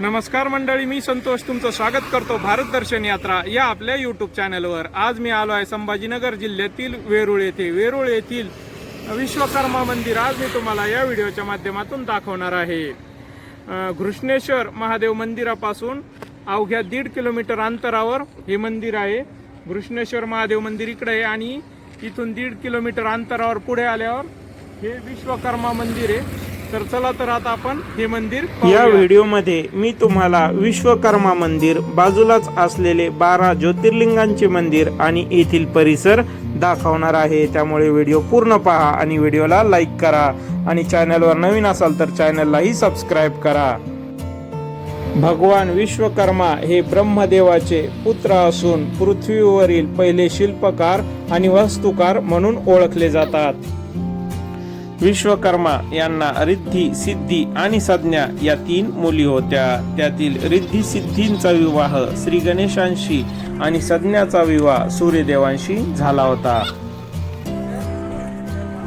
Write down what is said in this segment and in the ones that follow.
नमस्कार मंडळी मी संतोष तुमचं स्वागत करतो भारत दर्शन यात्रा या आपल्या यूट्यूब चॅनलवर आज मी आलो आहे संभाजीनगर जिल्ह्यातील वेरूळ येथे. वेरूळ येथील विश्वकर्मा मंदिर आज मी तुम्हाला या व्हिडिओच्या माध्यमातून दाखवणार आहे. घृष्णेश्वर महादेव मंदिरापासून अवघ्या दीड किलोमीटर अंतरावर हे मंदिर आहे. घृष्णेश्वर महादेव मंदिर इकडे आहे आणि इथून दीड किलोमीटर अंतरावर पुढे आल्यावर हे विश्वकर्मा मंदिर आहे. तर चला तर आता आपण हे मंदिर या. व्हिडिओमध्ये मी तुम्हाला विश्वकर्मा मंदिर बाजूलाच असलेले बारा ज्योतिर्लिंगांचे मंदिर आणि येथील परिसर दाखवणार आहे. त्यामुळे व्हिडिओ पूर्ण पहा आणि व्हिडिओला लाईक करा. आणि चॅनलवर नवीन असाल तर चॅनललाही सबस्क्राईब करा. भगवान विश्वकर्मा हे ब्रह्मदेवाचे पुत्र असून पृथ्वीवरील पहिले शिल्पकार आणि वास्तुकार म्हणून ओळखले जातात. विश्वकर्मा यांना रिद्धी सिद्धी आणि संज्ञा या तीन मुली होत्या. त्यातील रिद्धी सिद्धींचा विवाह श्री गणेशांशी आणि संज्ञाचा विवाह सूर्यदेवांशी झाला होता.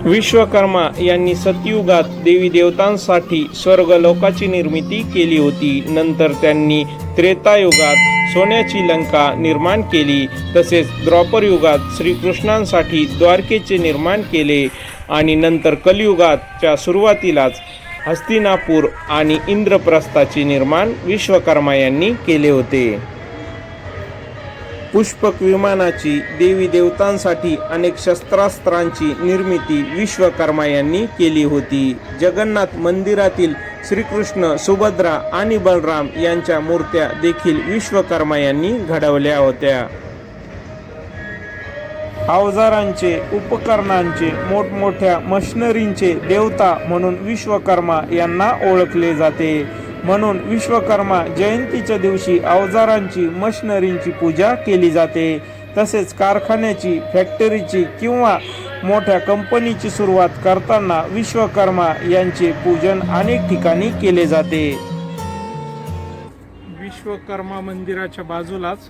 विश्वकर्मा यांनी सतयुगात देवी देवतांसाठी स्वर्ग लोकाची निर्मिती केली होती. नंतर त्यांनी त्रेतायुगात सोन्याची लंका निर्माण केली. तसेच द्वापर युगात श्रीकृष्णांसाठी द्वारकेचे निर्माण केले आणि नंतर कलियुगाच्या सुरुवातीलाच हस्तिनापूर आणि इंद्रप्रस्थाचे निर्माण विश्वकर्मा यांनी केले होते. पुष्पक विमानाची देवी देवतांसाठी अनेक शस्त्रास्त्रांची निर्मिती विश्वकर्मा यांनी केली होती. जगन्नाथ मंदिरातील श्रीकृष्ण सुभद्रा आणि बलराम यांच्या मूर्त्या देखील विश्वकर्मा यांनी घडवल्या होत्या. अवजारांचे उपकरणांचे मोठमोठ्या मशनरींचे देवता म्हणून विश्वकर्मा यांना ओळखले जाते. म्हणून विश्वकर्मा जयंतीच्या दिवशी अवजारांची मशिनरींची पूजा केली जाते. तसेच कारखान्याची फॅक्टरीची किंवा मोठ्या कंपनीची सुरुवात करताना विश्वकर्मा यांचे पूजन अनेक ठिकाणी केले जाते. विश्वकर्मा मंदिराच्या बाजूलाच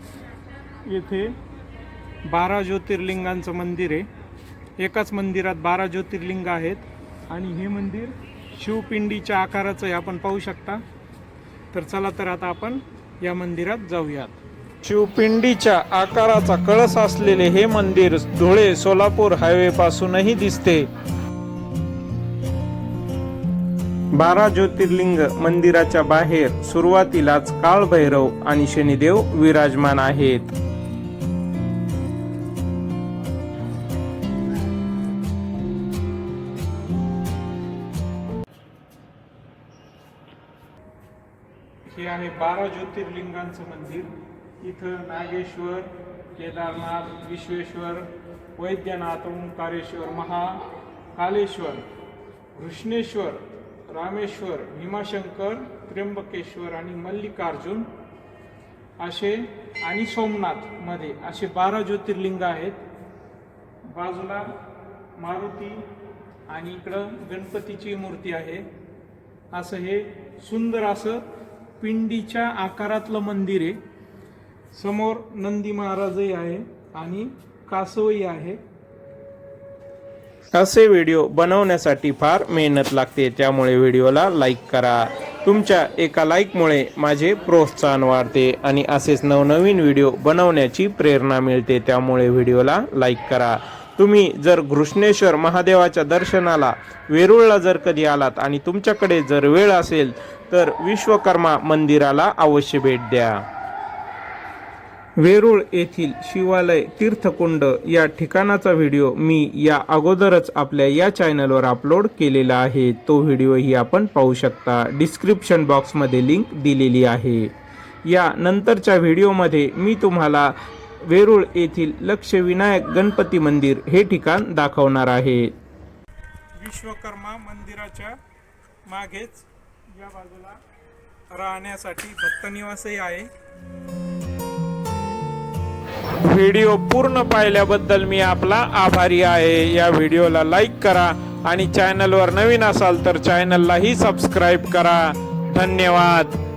येथे बारा ज्योतिर्लिंगांचं मंदिर आहे. एकाच मंदिरात बारा ज्योतिर्लिंग आहेत आणि हे मंदिर शिवपिंडीच्या आकाराचं आहे आपण पाहू शकता. तर चला तर आता आपण या मंदिरात जाऊयात. शिवपिंडीच्या आकाराचा कळस असलेले हे मंदिर धुळे सोलापूर हायवे पासूनही दिसते. बारा ज्योतिर्लिंग मंदिराच्या बाहेर सुरुवातीलाच काळभैरव आणि शनिदेव विराजमान आहेत. हे आहे बारा ज्योतिर्लिंगांचं मंदिर. इथं नागेश्वर केदारनाथ विश्वेश्वर वैद्यनाथ ओंकारेश्वर महाकालेश्वर घृष्णेश्वर रामेश्वर भीमाशंकर त्र्यंबकेश्वर आणि मल्लिकार्जुन असे आणि सोमनाथमध्ये असे बारा ज्योतिर्लिंग आहेत. बाजूला मारुती आणि इकडं गणपतीची मूर्ती आहे. असं हे सुंदर असं पिंडीच्या आकारातलं मंदिर आहे. समोर नंदी महाराजही आहे आणि कासवही आहे. असे व्हिडिओ बनवण्यासाठी फार मेहनत लागते. त्यामुळे व्हिडिओला लाईक करा. तुमच्या एका लाईकमुळे माझे प्रोत्साहन वाढते आणि असेच नवनवीन व्हिडिओ बनवण्याची प्रेरणा मिळते. त्यामुळे व्हिडिओला लाईक करा. तुम्ही जर घृष्णेश्वर महादेवाच्या दर्शनाला वेरूळला जर कधी आलात आणि तुमच्याकडे जर वेळ असेल तर विश्वकर्मा मंदिराला अवश्य भेट द्या. वेरूळ येथील शिवालय तीर्थकुंड या ठिकाणाचा व्हिडिओ मी या अगोदरच आपल्या या चॅनलवर अपलोड केलेला आहे. तो व्हिडिओही आपण पाहू शकता. डिस्क्रिप्शन बॉक्समध्ये लिंक दिलेली आहे. या नंतरच्या व्हिडिओमध्ये मी तुम्हाला वेरूळ येथील लक्षविनायक गणपती मंदिर हे ठिकाण दाखवणार आहे. विश्वकर्मा मंदिराच्या मागेच या बाजूला राहण्यासाठी भक्तनिवासही आहे. व्हिडिओ पूर्ण पाहिल्याबद्दल मी आपला आभारी आहे. या व्हिडिओला लाईक करा आणि चॅनलवर नवीन असाल तर चॅनललाही सबस्क्राईब करा. धन्यवाद.